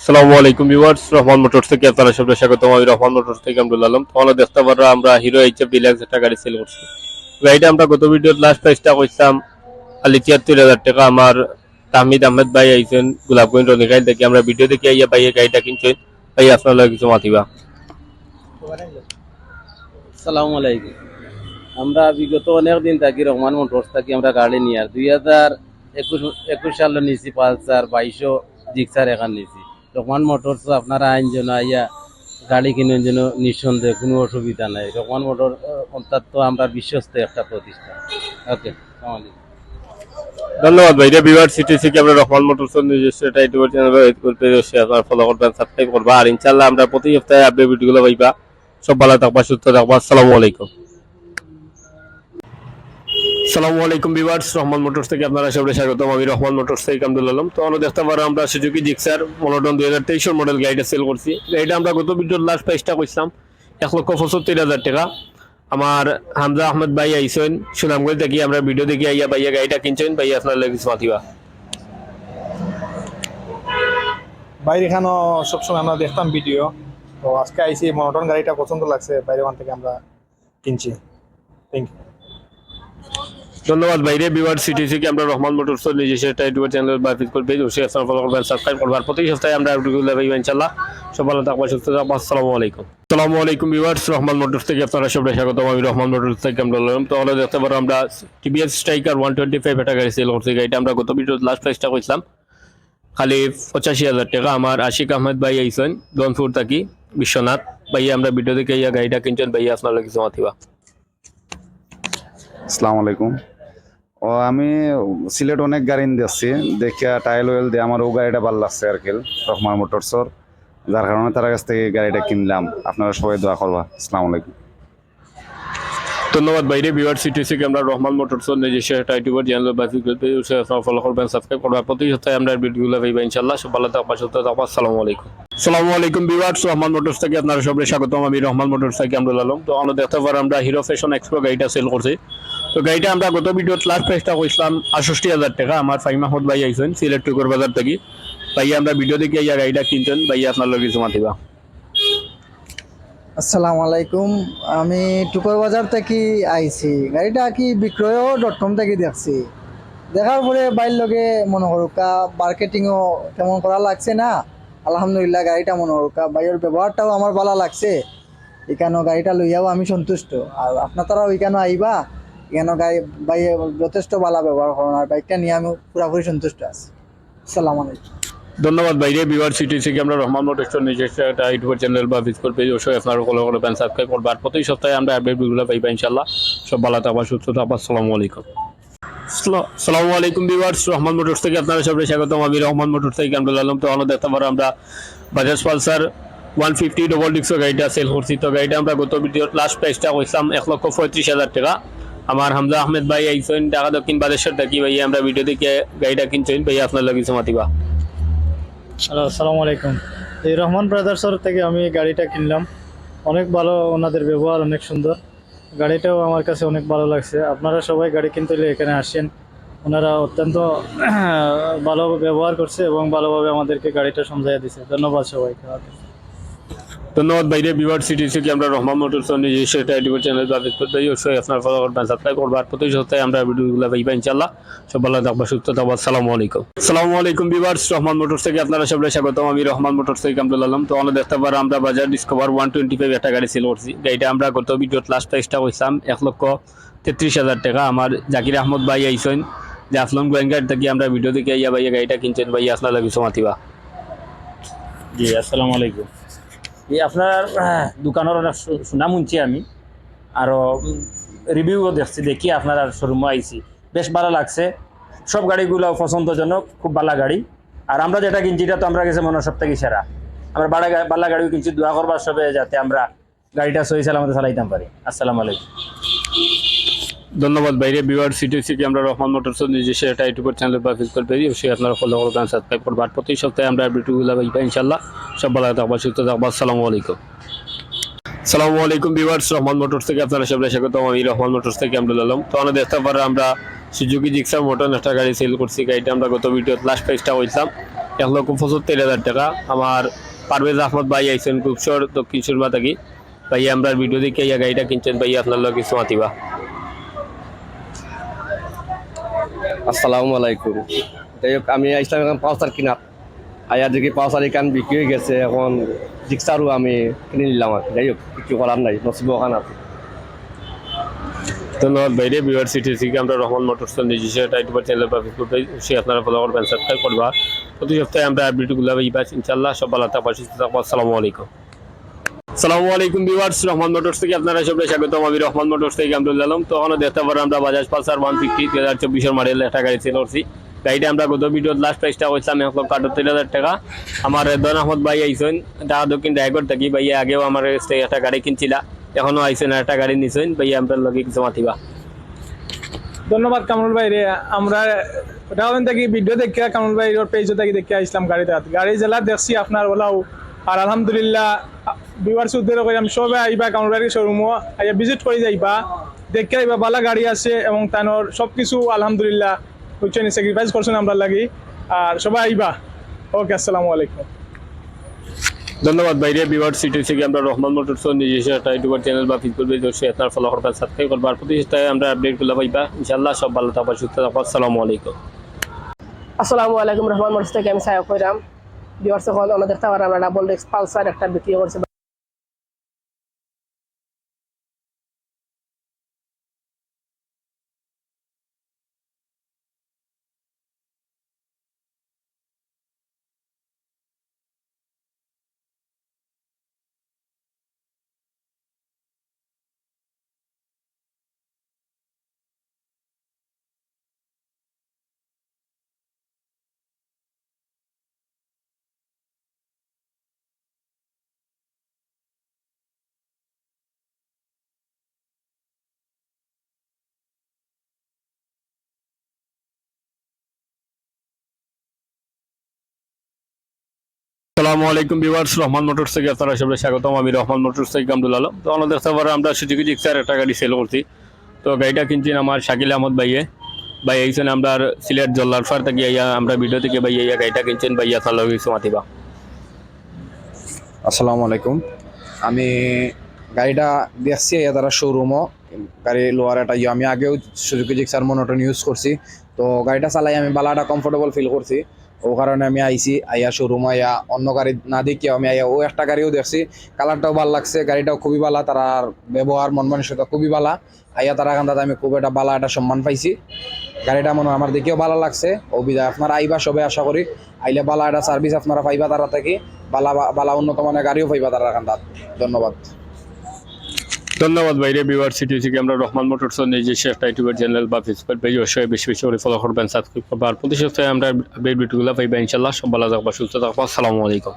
আসসালামু আলাইকুম viewers, Rahman motors থেকে আপনারা সবাই স্বাগতম। আমি রহমান মোটরস থেকে আমরুল আলম। তোমরা দেখতে পারো আমরা হিরো এইচএফ ডিলাক্স একটা গাড়ি সেল করছি। গাড়িটা আমরা গত ভিডিওর লাস্ট প্রাইসটা কইছিলাম খালি তিয়াত্তর হাজার টাকা। আমার তাহমিদ আহমেদ ভাই আইছেন গোলাপগঞ্জ রনিকাইল থেকে আমরা ভিডিও দেখে, আইয়া ভাইয়া গাড়িটা কিনছেন ভাই, আপনার কিছু মাতিবা সালামু আলাইকুম। আমরা বিগত অনেক দিন থাকি রহমান মোটরস থাকি আমরা গাড়ি নিয়ে। আর দুই হাজার একুশ একুশ সালে নিছি, পালসার বাইশো জিক্সার এখান নিছি। রহমান মোটরস আপনারা আইন যেন আইয়া গাড়ি কিনেন যেন নিঃসন্দেহে, কোনো অসুবিধা নাই। রহমান মোটর অর্থাৎ তো আমরা বিশ্বস্ত একটা প্রতিষ্ঠান। ওকে ধন্যবাদ ভাই রে ভিউয়ার সিটি থেকে আমরা রহমান মোটরস নিজস্ব এটা ইউটিউব চ্যানেল করতে আপনার ফলো করবেন সাবস্ক্রাইব করবা আর ইনশাআল্লাহ আমরা প্রতি সপ্তাহে আপডেট ভিডিওগুলো পাইবা। সব ভালো থাকবা, সুস্থ থাকবা। আসসালামু আলাইকুম। সালামু আলাইকুম ভিউয়ার্স, রহমান মোটরস থেকে আপনারা সবাই স্বাগতম। আমি রহমান মোটরস থেকে আব্দুল আলম। তো আমরা দেখতে পারো আমরা সুজুকি জিক্সার মনোটন দুই হাজার তেইশের মডেল গাড়িটা সেল করছি। গাড়িটা আমরা গত ভিডিওর লাস্ট প্রাইসটা কইছিলাম, এক লক্ষ পঁচাত্তর হাজার টাকা। আমার হামজা আহমেদ ভাই আইসেন সুনামগঞ্জ থেকে আমরা ভিডিও দেখি আইয়া ভাইয়া গাড়িটা কিনছেন। ভাইয়া, আপনার লাগে মাতিবা। বাইরে এখানেও সবসময় আমরা দেখতাম ভিডিও। তো আজকে আইসি মনোটন গাড়িটা পছন্দ লাগছে, বাইরে ওখান থেকে আমরা কিনছি। থ্যাংক ইউ ধন্যবাদ ভাইরে বিওয়ার সিটি থেকে আমরা রহমান মোটরস নিজস্ব একটা ইউটিউব চ্যানেল বা ফিট করবে। অবশ্যই আপনারা ফলো করবেন সাবস্ক্রাইব করবেন প্রতি সপ্তাহে আমরা ভিডিওগুলো পাইব ইনশাআল্লাহ। সব ভালো থাকবা সুস্থ থাকবা আসসালামু আলাইকুম। আসসালামু আলাইকুম ভিউয়ার্স রহমান মোটরস থেকে আপনারা সবাই স্বাগতম। আমি রহমান মোটরস থেকে আমরা বললাম তো আমরা দেখতে পারো আমরা TVS Stryker one twenty five একটা গাড়ি সেল করছি। গাড়িটা আমরা গত ভিডিও লাস্ট প্রাইসটা কইছিলাম। খালি পঁচাশি হাজার টাকা। আমার আশিক আহমেদ ভাই আইসেন দনপুর থাকি, বিশ্বনাথ। ভাইয়া আমরা ভিডিও দেখে ইয়া গাড়িটা কিনছেন। ভাইয়া আপনার কিছু মাতিবা আসসালামু আলাইকুম। ও আমি সিলেট অনেক গাড়ি দিচ্ছি দেখিয়া টাইল ওয়েল দিয়ে আমার ও গাড়িটা ভালো লাগছে আর কি রহমান মোটরসর যার কারণে তার কাছ থেকে গাড়িটা কিনলাম। আপনারা সবাই দোয়া করবা। আসসালামু আলাইকুম। ধন্যবাদ বাইরে বিওয়ার সিটি থেকে আমরা রহমান মোটরস নিজস্ব একটা ইউটিউব চ্যানেল বা আপনারা ফলো করবেন সাবস্ক্রাইব করবেন। প্রতি সপ্তাহে আমরা ভিডিওগুলো পাইবা ইনশাআল্লাহ। সব ভালো থাকবা সুস্থ থাকবা আসসালামু আলাইকুম। আসসালামু আলাইকুম বিওয়ার্স রহমান মোটরস থেকে আপনারা সবাই স্বাগতম। আমি রহমান মোটরস থেকে আমরা আলম। তো আমরা দেখতে পারো আমরা হিরো ফ্যাশন এক্সপ্রো গাড়িটা সেল করছি। তো গাড়িটা আমরা গত ভিডিওত লাস্ট প্রাইসটা কইছিলাম আষষ্টি হাজার টাকা আমার ফাইমা হদ ভাই আইসেন সিলেট টুকুর বাজার থেকে। ভাইয়া, আমরা ভিডিও দেখে ইয়া গাড়িটা কিনছেন ভাইয়া আপনার লগে জমা দিবা আসসালামু আলাইকুম, আমি টুকর বাজার থেকে আইছি গাড়িটা কি বিক্রয় ডট কম থেকে দেখছি। দেখার পরে বাইর লগে মনে হরকা মার্কেটিংও কেমন করা লাগছে না। আলহামদুলিল্লাহ, গাড়িটা মনে হরকা বাইয়ের ব্যবহারটাও আমার ভালো লাগছে। এখানেও গাড়িটা লইয়াও আমি সন্তুষ্ট। আর আপনারাও এখানে আইবা এখানে গাড়ি বাইয়ে যথেষ্ট ভালো ব্যবহার করেন আর বাইকটা নিয়ে আমি পুরোপুরি সন্তুষ্ট আছি। আসসালামু আলাইকুম। ধন্যবাদ বাইরে বিওয়ার সিটি থেকে আমরা রহমান মোটরস নিজস্ব একটা ইউটিউব চ্যানেল বা ভিজিট পেজ অবশ্যই আপনারা ফলো করবেন সাবস্ক্রাইব করবেন। আর প্রতি সপ্তাহে আমরা আপডেটগুলো পাইবা ইনশাল্লাহ সব ভালো থাকবা সুস্থ থাকবা আসসালামু আলাইকুম। সালামু আলাইকুম ভিউয়ার্স রহমান মোটরস থেকে আপনারা সবাই স্বাগতম। আমি রহমান মোটরস থেকে আমরা আলম তো আমরা দেখতে পারো আমরা Bajaj Pulsar one fifty double ডিক্সো গাড়িটা সেল করছি। তো গাড়িটা আমরা গত ভিডিওর লাস্ট প্রাইসটা কইছিলাম এক লক্ষ পঁয়ত্রিশ হাজার টাকা। আমার হামজা আহমেদ ভাই আইসেন ঢাকা দক্ষিণ বাদেশ্বর থাকি ভাই, আমরা ভিডিও দেখে গাড়িটা কিনছেন ভাই, আপনার লাগে কিছু মাতিবা হ্যালো, আসসালামু আলাইকুম। এই রহমান ব্রাদার্সের থেকে আমি গাড়িটা কিনলাম। অনেক ভালো ওনাদের ব্যবহার, অনেক সুন্দর। গাড়িটাও আমার কাছে অনেক ভালো লাগছে। আপনারা সবাই গাড়ি কিনতে হলে এখানে আসেন। ওনারা অত্যন্ত ভালো ব্যবহার করছে এবং ভালোভাবে আমাদেরকে গাড়িটা সমঝাইয়া দিছে। ধন্যবাদ সবাইকে। ধন্যবাদ বাইরে বিভার সিটি থেকে আমরা রহমান মোটরস নিজস্ব একটা ইউটিউব চ্যানেল বা ফেসবুক অবশ্যই আপনার ফলো করবেন সাবস্ক্রাইব করবেন। আর প্রতি সপ্তাহে আমরা ভিডিওগুলো পাইবা ইনশাল্লাহ সব ভালো থাকবা সুস্থ থাকবা আসসালামু আলাইকুম। আসসালামু আলাইকুম বিভার্স রহমান মোটরস থেকে আপনারা সবাই স্বাগতম। আমি রহমান মোটরস থেকে আব্দুল আলম। তো আমরা দেখতে পারো আমরা বাজার ডিসকভার ওয়ান টোয়েন্টি ফাইভ একটা গাড়ি সেল করছি। গাড়িটা আমরা গত ভিডিওত লাস্ট প্রাইসটা কইছিলাম এক লক্ষ তেত্রিশ হাজার টাকা। আমার জাকির আহমদ ভাই আইসেন যে আসলাম গোয়েঙ্গার থেকে আমরা ভিডিও দেখে ইয়া ভাইয়া গাড়িটা কিনছেন ভাইয়া আপনার লাগে কিছু মাতিবা জি আসসালামু আলাইকুম। আপনার দোকানের অনেক সুনাম শুনছি আমি। আরও রিভিউও দেখছি, দেখি আপনার আর শোরুমে আইছি বেশ ভালো লাগছে। সব গাড়িগুলো পছন্দজনক, খুব ভালো গাড়ি। আর আমরা যেটা কিনছি, এটা তো আমরা গেছে মনে থেকে সেরা। আমরা বাড়া বাল্লা গাড়িও কিনছি দোয়া করবার সবে যাতে আমরা গাড়িটা সহি সালামতে চালাইতাম পারি। আসসালামু আলাইকুম। ধন্যবাদ বাইরে বিওয়ার সিটি থেকে আমরা রহমান মোটরস নিজস্ব একটা ইউটিউব চ্যানেল বা ফেসবুক পেজ অবশ্যই আপনারা ফলো করবেন সাবস্ক্রাইব করবেন। আর প্রতি সপ্তাহে আমরা ভিডিওগুলো পাইবা ইনশাল্লাহ সব ভালো থাকবা সুস্থ থাকবা আসসালামু আলাইকুম। আসসালামু আলাইকুম, ভিউয়ার্স, রহমান মোটরস থেকে আপনারা সবাই স্বাগতম। আমি রহমান মোটরস থেকে আমরা আলম তো আমরা দেখতে পারো আমরা সুজুকি জিক্সার মোটর একটা গাড়ি সেল করছি। গাড়িটা আমরা গত ভিডিওতে লাস্ট প্রাইসটা হইছিলাম এক লক্ষ পঁচাত্তর হাজার টাকা। আমার পারভেজ আহমদ ভাই আইসেন কুপসর দক্ষিণ সুরমা থাকি। ভাই আমরা ভিডিও দেখে ইয়া গাড়িটা কিনছেন। ভাই আপনার লোক কিছু মাতিবা। আসসালামু আলাইকুম। যাই হোক, আমি আসলাম এখন পাওসার কিনা। আয়া দেখি পাওসার এখান বিক্রি হয়ে গেছে, এখন জিক্সারও আমি কিনে নিলাম আর যাই হোক, কিছু করার নাই, নসিব ওখান আছে ধন্যবাদ বাইরে বিভার সিটি থেকে আমরা রহমান মোটরস নিজস্ব ইউটিউব চ্যানেল বা ফেসবুক পেজ সে আপনারা ফলো করবেন সাবস্ক্রাইব করবা। প্রতি সপ্তাহে আমরা আপডেটগুলো পাইবা ইনশাল্লাহ সব ভালো থাকবা, সুস্থ থাকবা, আসসালামু আলাইকুম। সালামু আলাইকুম ভিউয়ার্স, রহমান মোটরস থেকে আপনারা সবাই আমি রহমান মোটরস থেকে আলম তখনও দেখতে পারেন আমরা বাজাজ পালসার ওয়ান ফিফটি দুই হাজার চব্বিশের মডেল একটা গাড়ি সেল করছি। গাড়িটা আমরা গত ভিডিওর লাস্ট প্রাইসটা হয়েছিলাম এক লক্ষ আটাত্তর হাজার টাকা। আমার দন আহমদ ভাই আইসেন দক্ষিণ ড্রাইভার থাকি আগেও আমার একটা গাড়ি কিনছিলা, এখনও আইসেন একটা গাড়ি নিছেন আপনার লগে কিছু ধন্যবাদ কামরুল ভাই রে, আমরা রাউন্ড থেকে ভিডিও দেখে কামরুল ভাই পেজ থেকে দেখে আসলাম গাড়িতে। গাড়ি জেলা দেখছি আপনার ওলাও, আর আলহামদুলিল্লাহ বিবার সুদের করে আমি সবাই আইবা কামরুল ভাইয়ের শোরুমও আইয়া ভিজিট করে যাইবা। দেখে আইবা বালা গাড়ি আছে এবং তানোর সব কিছু আলহামদুলিল্লাহ বুঝছেন স্যাক্রিফাইস করছেন আমরা লাগি। আর সবাই আইবা। ওকে আসসালামু আলাইকুম। ধন্যবাদ বাইরে বিভার সিটি থেকে আমরা রহমান মোটরস নিজস্ব একটা ইউটিউবার চ্যানেল বা ফেসবুক পেজ অবশ্যই আপনার ফলো করবেন সাবস্ক্রাইব করবার প্রতি সপ্তাহে আমরা আপডেটগুলো পাইবা ইনশাল্লাহ সব ভালো থাকবা সুস্থ থাকবা। আসসালামু আলাইকুম। আসসালামু আলাইকুম রহমান মোটরস থেকে আমি সাহেব কইরাম বিওয়ার্স হল আমরা দেখতে আমরা ডাবল ডিস্ক পালসার একটা বিক্রি করছি। আসসালামু আলাইকুম ভিউয়ার্স, রহমান মোটরস থেকে আপনারা সবাই স্বাগতম। আমি রহমান মোটরস থেকে আব্দুল আলম। তো আমাদের পারে আমরা সুযোগ জিক্সার একটা গাড়ি সেল করছি। তো গাড়িটা কিনছি আমার শাকিল আহমদ ভাইয়ে। ভাই এইছেন আমরা সিলেট জল্লারফার থেকে। ইয়া আমরা ভিডিও থেকে ভাই ইয়া গাড়িটা কিনছেন। ভাই ইয়া কিছু মাতিবা। আসসালামু আলাইকুম। আমি গাড়িটা দেখছি এ তারা শোরুমও গাড়ি লোয়ার একটা ইয়ে আমি আগেও সুজুকি জিক্সার মনোটন ইউজ করছি। তো গাড়িটা চালাই আমি, বালাটা কমফোর্টেবল ফিল করছি। ও কারণে আমি আইছি, আইয়া শোরুম আইয়া অন্য গাড়ি না দেখিও আমি আইয়া ও একটা গাড়িও দেখছি। কালারটাও ভালো লাগছে, গাড়িটাও খুবই ভালো তার ব্যবহার, মন মানসিকতা খুবই ভালো আইয়া তারা কান্দাতে আমি খুব একটা ভালো একটা সম্মান পাইছি। গাড়িটা মনে আমার দেখেও ভালো লাগছে। অভিযোগ আপনারা আইবা সবে আশা করি। আইলে বালা একটা সার্ভিস আপনারা পাইবা তারা থেকে বালা বালা উন্নত মানের গাড়িও পাইবা তারা কান্দাত ধন্যবাদ। ধন্যবাদ বাইরে বিভার সিটি থেকে আমরা রহমান মোটরস নিজস্ব একটা ইউটিউবের চ্যানেল বা ফেসবুক পেজ অবশ্যই বেশি বেশি করে ফলো করবেন সাবস্ক্রাইব করবেন। আর প্রতি সপ্তাহে আমরা বেড ভিডিওগুলো পাইবেন ইনশাল্লাহ সব ভালো থাকবা, সুস্থ থাকবা। আসসালামু আলাইকুম।